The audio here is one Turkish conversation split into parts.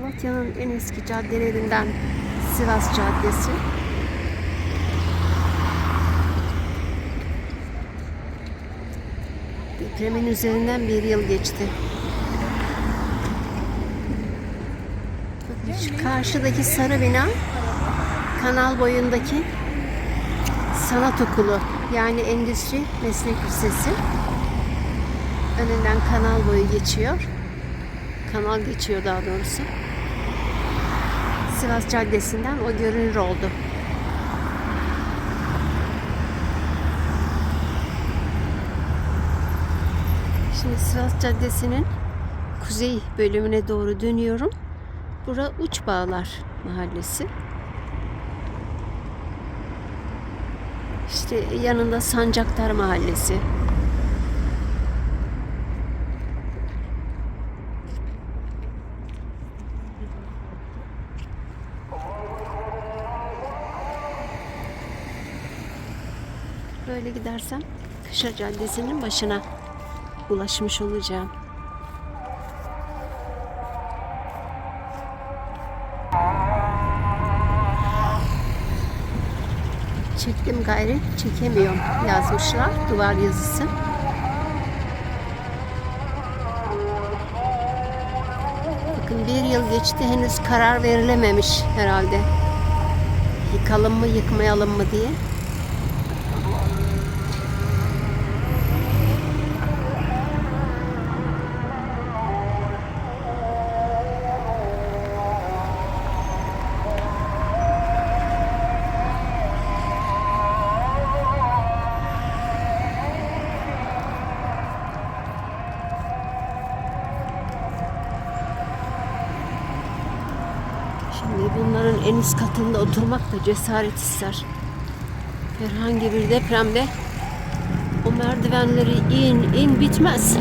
Malatya'nın en eski caddelerinden Sivas Caddesi. Depremin üzerinden bir yıl geçti. Şu karşıdaki sarı bina kanal boyundaki sanat okulu yani endüstri meslek lisesi. Önünden kanal boyu geçiyor. Kanal geçiyor daha doğrusu. Sivas Caddesi'nden o görünür oldu. Şimdi Sivas Caddesi'nin kuzey bölümüne doğru dönüyorum. Bura Uç Bağlar Mahallesi. İşte yanında Sancaktar Mahallesi. Böyle gidersem Kışla Caddesi'nin başına ulaşmış olacağım. Çektim gayri çekemiyorum yazmışlar duvar yazısı. Bakın bir yıl geçti henüz karar verilememiş herhalde. Yıkalım mı yıkmayalım mı diye. Şimdi bunların en üst katında oturmak da cesaret ister. Herhangi bir depremde o merdivenleri in in bitmez.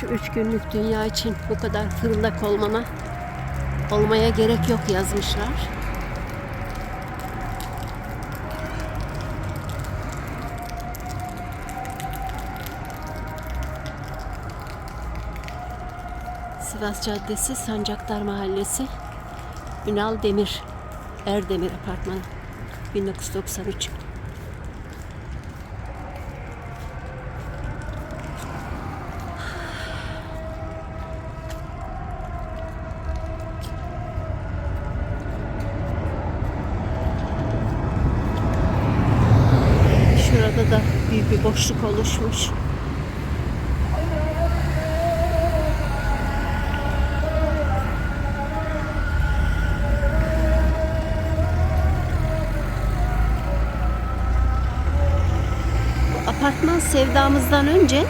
Şu üç günlük dünya için bu kadar fırıldak olmana olmaya gerek yok yazmışlar. Sivas Caddesi, Sancaktar Mahallesi, Ünal Demir, Erdemir Apartmanı, 1993. Şurada da büyük bir boşluk oluşmuş. Apartman sevdamızdan önce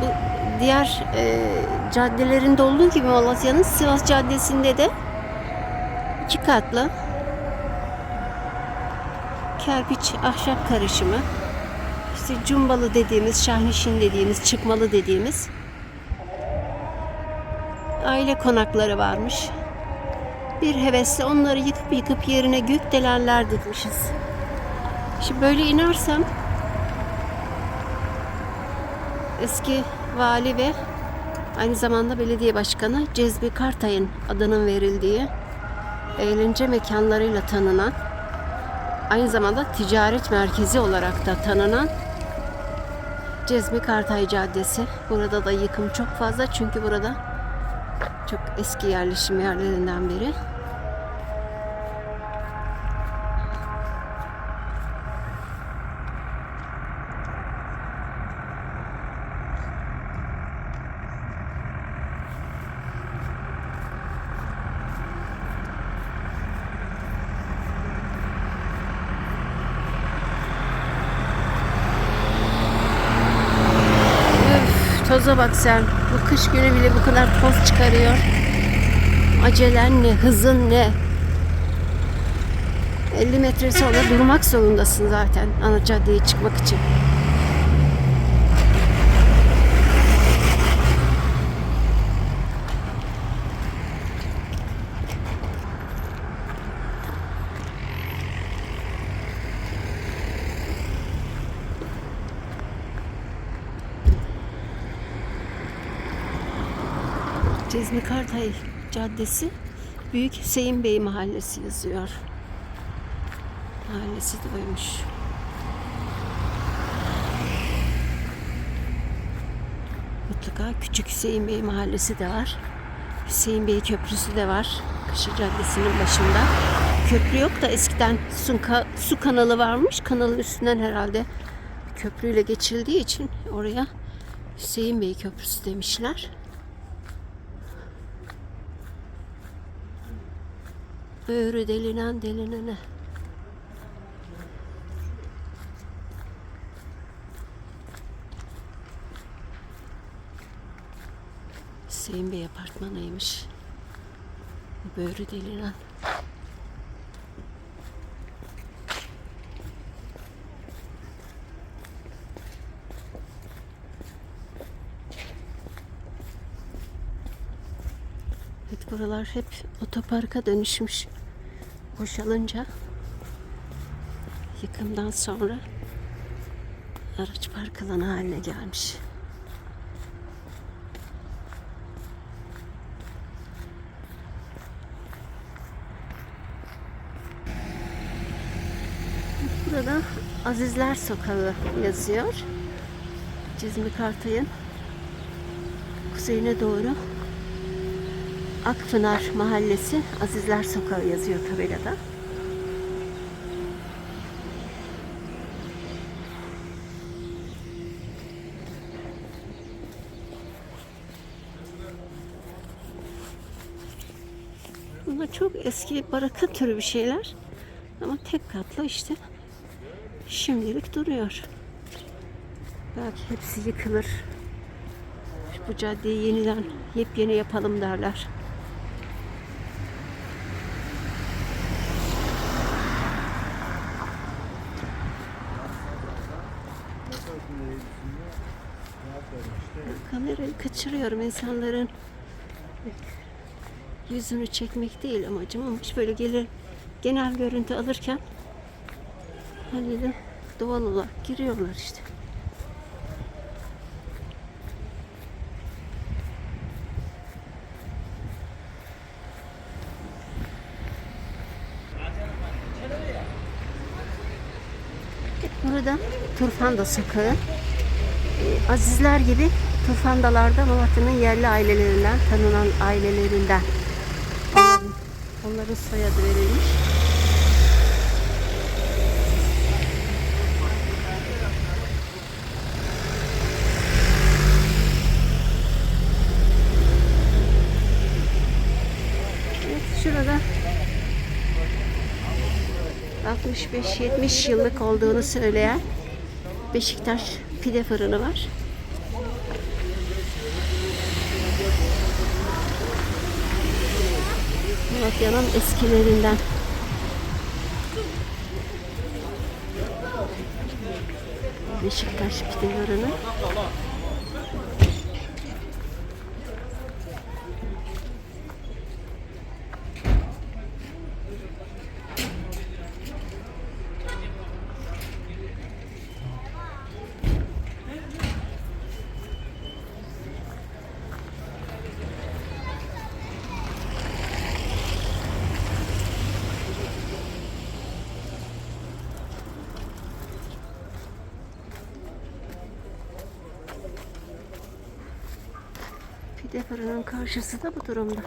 bu diğer e, caddelerinde olduğu gibi Malatya'nın Sivas Caddesi'nde de iki katlı kerpiç ahşap karışımı işte cumbalı dediğimiz, şahnişin dediğimiz, çıkmalı dediğimiz aile konakları varmış. Bir hevesle onları yıkıp yıkıp yerine gökdelenler dikmişiz. Şimdi böyle inersem eski vali ve aynı zamanda belediye başkanı Cezmi Kartay'ın adının verildiği eğlence mekanlarıyla tanınan aynı zamanda ticaret merkezi olarak da tanınan Cezmi Kartay Caddesi. Burada da yıkım çok fazla çünkü burada çok eski yerleşim yerlerinden biri. Toza bak sen. Bu kış günü bile bu kadar toz çıkarıyor. Acelen ne, hızın ne. 50 metre sonra durmak zorundasın zaten ana caddeye çıkmak için. Cezmi Kartay Caddesi Büyük Hüseyin Bey Mahallesi yazıyor. Mahallesi de oymuş. Mutlaka Küçük Hüseyin Bey Mahallesi de var. Hüseyin Bey Köprüsü de var. Kışı Caddesi'nin başında. Köprü yok da eskiden su, su kanalı varmış. Kanalın üstünden herhalde köprüyle geçildiği için oraya Hüseyin Bey Köprüsü demişler. Böğrü delinen delinene. Hüseyin Bey apartmanıymış. Böğrü delinen. Evet buralar hep otoparka dönüşmüş. Boşalınca yıkımdan sonra araç park alanı haline gelmiş. Burada Azizler Sokağı yazıyor. Cizmi Kartay'ın kuzeyine doğru Akpınar Mahallesi Azizler Sokağı yazıyor tabelada. Bunlar çok eski baraka türü bir şeyler. Ama tek katlı işte. Şimdilik duruyor. Belki hepsi yıkılır. Bu caddeyi yeniden yepyeni yapalım derler. Kamerayı kaçırıyorum insanların yüzünü çekmek değil amacım ama hiç böyle gelir genel görüntü alırken hani de doğal olarak giriyorlar işte. Burada Turfanda Sokağı. Ee, Azizler gibi Turfandalarda Malatya'nın yerli ailelerinden, tanınan ailelerinden. Onların, onların soyadı verilmiş. Evet, şurada 65-70 yıllık olduğunu söyleyen Beşiktaş pide fırını var. Malatya'nın eskilerinden. Beşiktaş pide fırını. Pide fırının karşısı da bu durumda.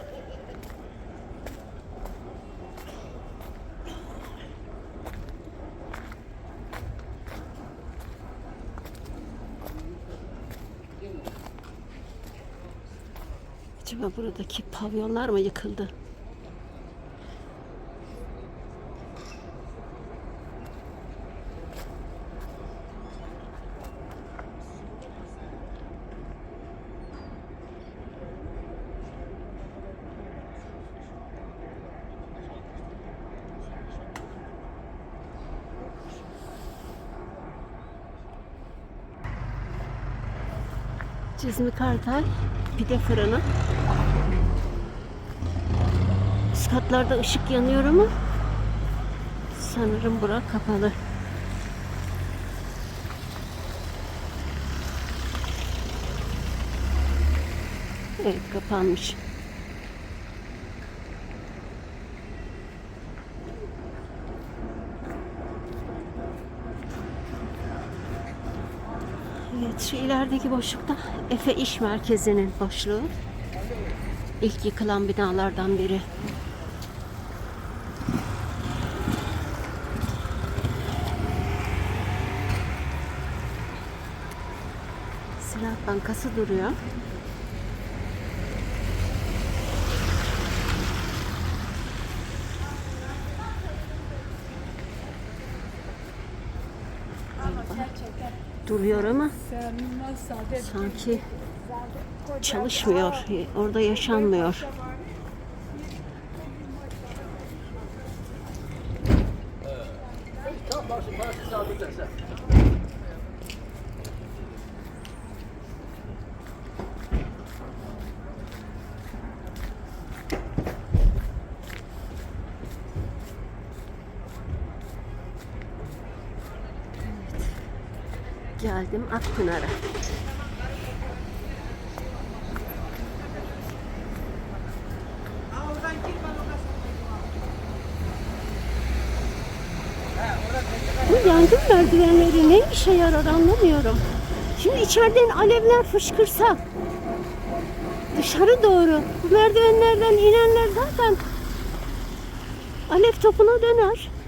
Acaba buradaki pavyonlar mı yıkıldı? Cizmi Kartal pide fırını. Üst katlarda ışık yanıyor ama sanırım bura kapalı. Evet kapanmış. Evet, şu ilerideki boşlukta Efe İş Merkezi'nin boşluğu. İlk yıkılan binalardan biri. Ziraat Bankası duruyor. Duruyor ama sanki çalışmıyor. Orada yaşanmıyor. Geldim Akpınar'a. Bu yangın merdivenleri ne işe yarar anlamıyorum. Şimdi içeriden alevler fışkırsa dışarı doğru bu merdivenlerden inenler zaten alev topuna döner.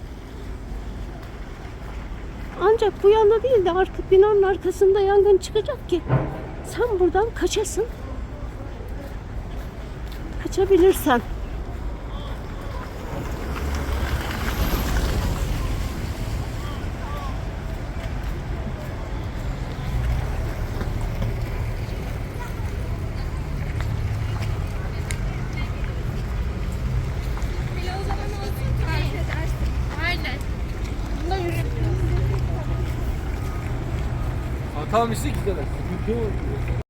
Ancak bu yanda değil de arka binanın arkasında yangın çıkacak ki sen buradan kaçasın. Kaçabilirsen. Tamam işte. Sıkıntı yok.